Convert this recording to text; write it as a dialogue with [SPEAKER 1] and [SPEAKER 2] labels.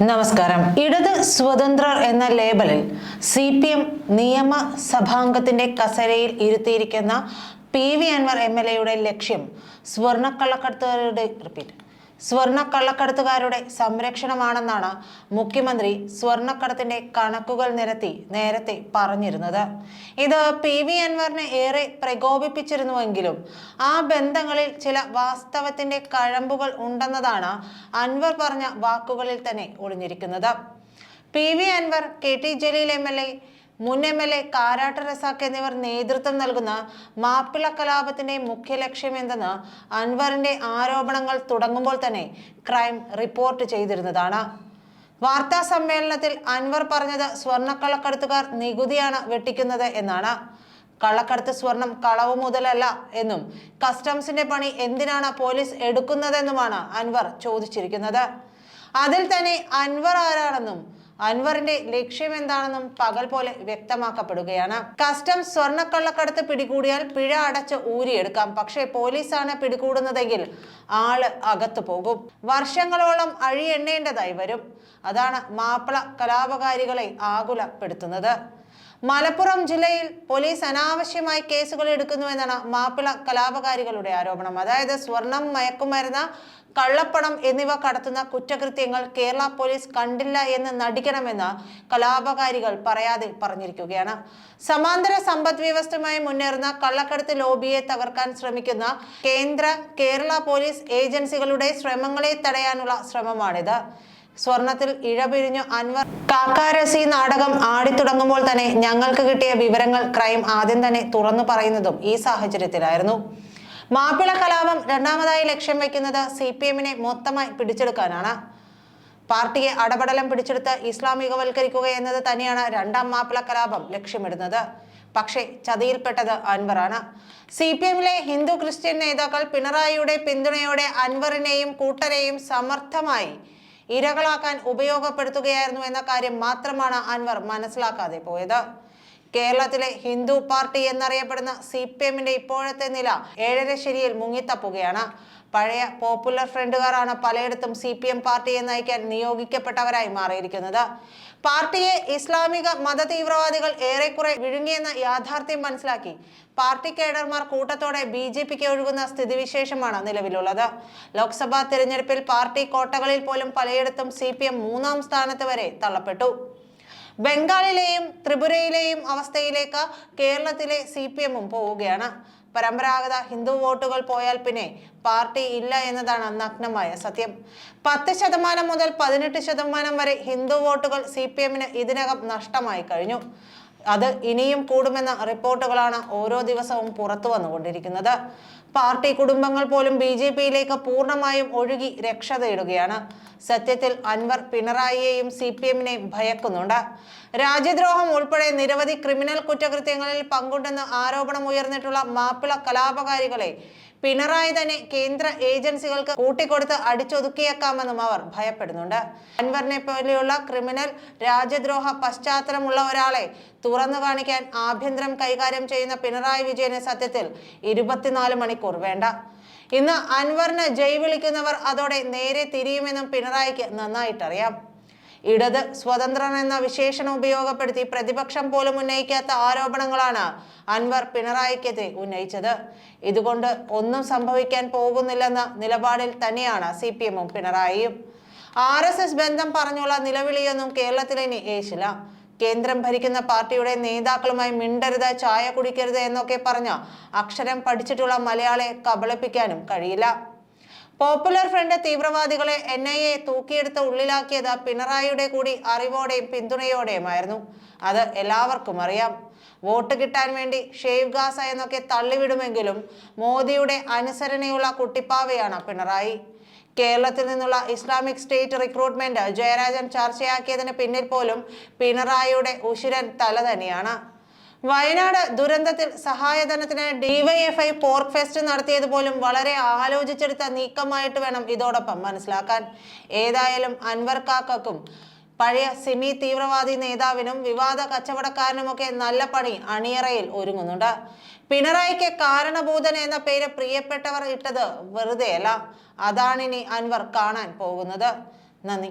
[SPEAKER 1] നമസ്കാരം. ഇടത് സ്വതന്ത്രർ എന്ന ലേബലിൽ സി പി എം നിയമസഭാംഗത്തിന്റെ കസരയിൽ ഇരുത്തിയിരിക്കുന്ന P V Anwar M L എയുടെ ലക്ഷ്യം സ്വർണക്കള്ളക്കടത്തുകാരുടെ റിപ്പീറ്റ് സ്വർണക്കള്ളക്കടത്തുകാരുടെ സംരക്ഷണമാണെന്നാണ് മുഖ്യമന്ത്രി സ്വർണക്കടത്തിന്റെ കണക്കുകൾ നിരത്തി നേരത്തെ പറഞ്ഞിരുന്നത്. ഇത് പി വി അൻവറിനെ ഏറെ പ്രകോപിപ്പിച്ചിരുന്നുവെങ്കിലും ആ ബന്ധങ്ങളിൽ ചില വാസ്തവത്തിന്റെ കഴമ്പുകൾ ഉണ്ടെന്നതാണ് അൻവർ പറഞ്ഞ വാക്കുകളിൽ തന്നെ ഒളിഞ്ഞിരിക്കുന്നത്. P V Anwar K T Jaleel M L A മുൻ M L A Karat Razak എന്നിവർ നേതൃത്വം നൽകുന്ന മാപ്പിള കലാപത്തിന്റെ മുഖ്യ ലക്ഷ്യം എന്തെന്ന് അൻവറിന്റെ ആരോപണങ്ങൾ തുടങ്ങുമ്പോൾ തന്നെ ക്രൈം റിപ്പോർട്ട് ചെയ്തിരുന്നതാണ്. വാർത്താ സമ്മേളനത്തിൽ അൻവർ പറഞ്ഞത് സ്വർണക്കള്ളക്കടത്തുകാർ നികുതിയാണ് വെട്ടിക്കുന്നത് എന്നാണ്. കള്ളക്കടത്ത് സ്വർണം കളവ് മുതലല്ല എന്നും കസ്റ്റംസിന്റെ പണി എന്തിനാണ് പോലീസ് എടുക്കുന്നതെന്നുമാണ് അൻവർ ചോദിച്ചിരിക്കുന്നത്. അതിൽ തന്നെ അൻവർ ആരാണെന്നും അൻവറിന്റെ ലക്ഷ്യം എന്താണെന്നും പകൽ പോലെ വ്യക്തമാക്കപ്പെടുകയാണ്. കസ്റ്റംസ് സ്വർണക്കള്ളക്കടത്ത് പിടികൂടിയാൽ പിഴ അടച്ച് ഊരിയെടുക്കാം. പക്ഷേ പോലീസാണ് പിടികൂടുന്നതെങ്കിൽ ആൾ അകത്തു പോകും. വർഷങ്ങളോളം അഴിയെണ്ണേണ്ടതായി വരും. അതാണ് മാപ്പിള കലാപകാരികളെ ആകുലപ്പെടുത്തുന്നത്. മലപ്പുറം ജില്ലയിൽ പോലീസ് അനാവശ്യമായി കേസുകൾ എടുക്കുന്നു എന്നാണ് മാപ്പിള കലാപകാരികളുടെ ആരോപണം. അതായത് സ്വർണം മയക്കുമരുന്ന് കള്ളപ്പണം എന്നിവ കടത്തുന്ന കുറ്റകൃത്യങ്ങൾ കേരള പോലീസ് കണ്ടില്ല എന്ന് നടിക്കണമെന്ന് കലാപകാരികൾ പറയാതെ പറഞ്ഞിരിക്കുകയാണ്. സമാന്തര സമ്പദ് വ്യവസ്ഥയുമായി മുന്നേറുന്ന കള്ളക്കടത്ത് ലോബിയെ തകർക്കാൻ ശ്രമിക്കുന്ന കേന്ദ്ര കേരള പോലീസ് ഏജൻസികളുടെ ശ്രമങ്ങളെ തടയാനുള്ള ശ്രമമാണിത്. സ്വർണത്തിൽ ഇഴപിരിഞ്ഞു അൻവർ. കാക്കാരസി നാടകം ആടിത്തുടങ്ങുമ്പോൾ തന്നെ ഞങ്ങൾക്ക് കിട്ടിയ വിവരങ്ങൾ ക്രൈം ആദ്യം തന്നെ തുറന്നു പറയുന്നതും ഈ സാഹചര്യത്തിലായിരുന്നു. മാപ്പിള കലാപം രണ്ടാമതായി ലക്ഷ്യം വെക്കുന്നത് സി പി എമ്മിനെ മൊത്തമായി പിടിച്ചെടുക്കാനാണ്. പാർട്ടിയെ അടപടലം പിടിച്ചെടുത്ത് ഇസ്ലാമികവൽക്കരിക്കുക എന്നത് തന്നെയാണ് രണ്ടാം മാപ്പിള കലാപം ലക്ഷ്യമിടുന്നത്. പക്ഷേ ചതിയിൽപ്പെട്ടത് അൻവറാണ്. സി പി എമ്മിലെ ഹിന്ദു ക്രിസ്ത്യൻ നേതാക്കൾ പിണറായിയുടെ പിന്തുണയോടെ അൻവറിനെയും കൂട്ടരെയും സമർത്ഥമായി ഇരകളാക്കാൻ ഉപയോഗപ്പെടുത്തുകയായിരുന്നു എന്ന കാര്യം മാത്രമാണ് അൻവർ മനസ്സിലാക്കാതെ പോയത്. കേരളത്തിലെ ഹിന്ദു പാർട്ടി എന്നറിയപ്പെടുന്ന സി പി എമ്മിന്റെ ഇപ്പോഴത്തെ നില ഏഴര ശരിയിൽ മുങ്ങിത്തപ്പുകയാണ്. പഴയ പോപ്പുലർ ഫ്രണ്ടുകാരാണ് പലയിടത്തും സി പി എം പാർട്ടിയെ നയിക്കാൻ നിയോഗിക്കപ്പെട്ടവരായി മാറിയിരിക്കുന്നത്. പാർട്ടിയെ ഇസ്ലാമിക മത തീവ്രവാദികൾ ഏറെക്കുറെ വിഴുങ്ങിയെന്ന യാഥാർത്ഥ്യം മനസ്സിലാക്കി പാർട്ടി കേഡർമാർ കൂട്ടത്തോടെ ബി ജെ പിക്ക് ഒഴുകുന്ന സ്ഥിതിവിശേഷമാണ് നിലവിലുള്ളത്. ലോക്സഭാ തിരഞ്ഞെടുപ്പിൽ പാർട്ടി കോട്ടകളിൽ പോലും പലയിടത്തും സി മൂന്നാം സ്ഥാനത്ത് വരെ തള്ളപ്പെട്ടു. ബംഗാളിലെയും ത്രിപുരയിലെയും അവസ്ഥയിലേക്ക് കേരളത്തിലെ സി പി എമ്മും പോവുകയാണ്. പരമ്പരാഗത ഹിന്ദു വോട്ടുകൾ പോയാൽ പിന്നെ പാർട്ടി ഇല്ല എന്നതാണ് നഗ്നമായ സത്യം. പത്ത് ശതമാനം മുതൽ പതിനെട്ട് ശതമാനം വരെ ഹിന്ദു വോട്ടുകൾ സി പി എമ്മിന് ഇതിനകം നഷ്ടമായി കഴിഞ്ഞു. അത് ഇനിയും കൂടുമെന്ന റിപ്പോർട്ടുകളാണ് ഓരോ ദിവസവും പുറത്തു വന്നുകൊണ്ടിരിക്കുന്നത്. പാർട്ടി കുടുംബങ്ങൾ പോലും ബി ജെ പിയിലേക്ക് പൂർണമായും ഒഴുകി രക്ഷ തേടുകയാണ്. സത്യത്തിൽ അൻവർ പിണറായിയെയും സി പി എമ്മിനെയും ഭയക്കുന്നുണ്ട്. രാജ്യദ്രോഹം ഉൾപ്പെടെ നിരവധി ക്രിമിനൽ കുറ്റകൃത്യങ്ങളിൽ പങ്കുണ്ടെന്ന് ആരോപണം ഉയർന്നിട്ടുള്ള മാപ്പിള കലാപകാരികളെ പിണറായി തന്നെ കേന്ദ്ര ഏജൻസികൾക്ക് കൂട്ടിക്കൊടുത്ത് അടിച്ചൊതുക്കിയേക്കാമെന്നും അവർ ഭയപ്പെടുന്നുണ്ട്. അൻവറിനെ പോലെയുള്ള ക്രിമിനൽ രാജ്യദ്രോഹ പശ്ചാത്തലമുള്ള ഒരാളെ തുറന്നു കാണിക്കാൻ ആഭ്യന്തരം കൈകാര്യം ചെയ്യുന്ന പിണറായി വിജയന് സത്യത്തിൽ ഇരുപത്തിനാല് മണിക്കൂർ വേണ്ട. ഇന്ന് അൻവറിന് ജയ് വിളിക്കുന്നവർ അതോടെ നേരെ തിരിയുമെന്നും പിണറായിക്ക് നന്നായിട്ടറിയാം. ഇടത് സ്വതന്ത്രൻ എന്ന വിശേഷണം ഉപയോഗപ്പെടുത്തി പ്രതിപക്ഷം പോലും ഉന്നയിക്കാത്ത ആരോപണങ്ങളാണ് അൻവർ പിണറായിക്കെതിരെ ഉന്നയിച്ചത്. ഇതുകൊണ്ട് ഒന്നും സംഭവിക്കാൻ പോകുന്നില്ലെന്ന നിലപാടിൽ തന്നെയാണ് സി പി എമ്മും പിണറായിയും. ആർ എസ് എസ് ബന്ധം പറഞ്ഞുള്ള നിലവിളിയൊന്നും കേരളത്തിലിനി ഏശില്ല. കേന്ദ്രം ഭരിക്കുന്ന പാർട്ടിയുടെ നേതാക്കളുമായി മിണ്ടരുത് ചായ കുടിക്കരുത് എന്നൊക്കെ പറഞ്ഞ അക്ഷരം പഠിച്ചിട്ടുള്ള മലയാളെ കബളിപ്പിക്കാനും കഴിയില്ല. പോപ്പുലർ ഫ്രണ്ട് തീവ്രവാദികളെ എൻ ഐ എ തൂക്കിയെടുത്ത് ഉള്ളിലാക്കിയത് പിണറായിയുടെ കൂടി അറിവോടെയും പിന്തുണയോടെയുമായിരുന്നു. അത് എല്ലാവർക്കും അറിയാം. വോട്ട് കിട്ടാൻ വേണ്ടി ഷേവ് ഗാസ എന്നൊക്കെ തള്ളിവിടുമെങ്കിലും മോദിയുടെ അനുസരണയുള്ള കുട്ടിപ്പാവയാണ് പിണറായി. കേരളത്തിൽ നിന്നുള്ള ഇസ്ലാമിക് സ്റ്റേറ്റ് റിക്രൂട്ട്മെന്റ് ജയരാജൻ ചർച്ചയാക്കിയതിന് പിന്നിൽ പോലും പിണറായിയുടെ ഉശിരൻ തല തന്നെയാണ് വയനാട് ദുരന്തത്തിൽ സഹായധനത്തിന് ഡിവൈഎഫ്ഐ പോർക്ക് ഫെസ്റ്റ് നടത്തിയത് പോലും വളരെ ആലോചിച്ചെടുത്ത നീക്കമായിട്ട് വേണം ഇതോടൊപ്പം മനസ്സിലാക്കാൻ. ഏതായാലും അൻവർ കാക്കും പഴയ സിമി തീവ്രവാദി നേതാവിനും വിവാദ കച്ചവടക്കാരനുമൊക്കെ നല്ല പണി അണിയറയിൽ ഒരുങ്ങുന്നുണ്ട്. പിണറായിക്ക് കാരണഭൂതൻ എന്ന പേര് പ്രിയപ്പെട്ടവർ ഇട്ടത് വെറുതെയല്ല. അതാണിനി അൻവർ കാണാൻ പോകുന്നത്. നന്ദി.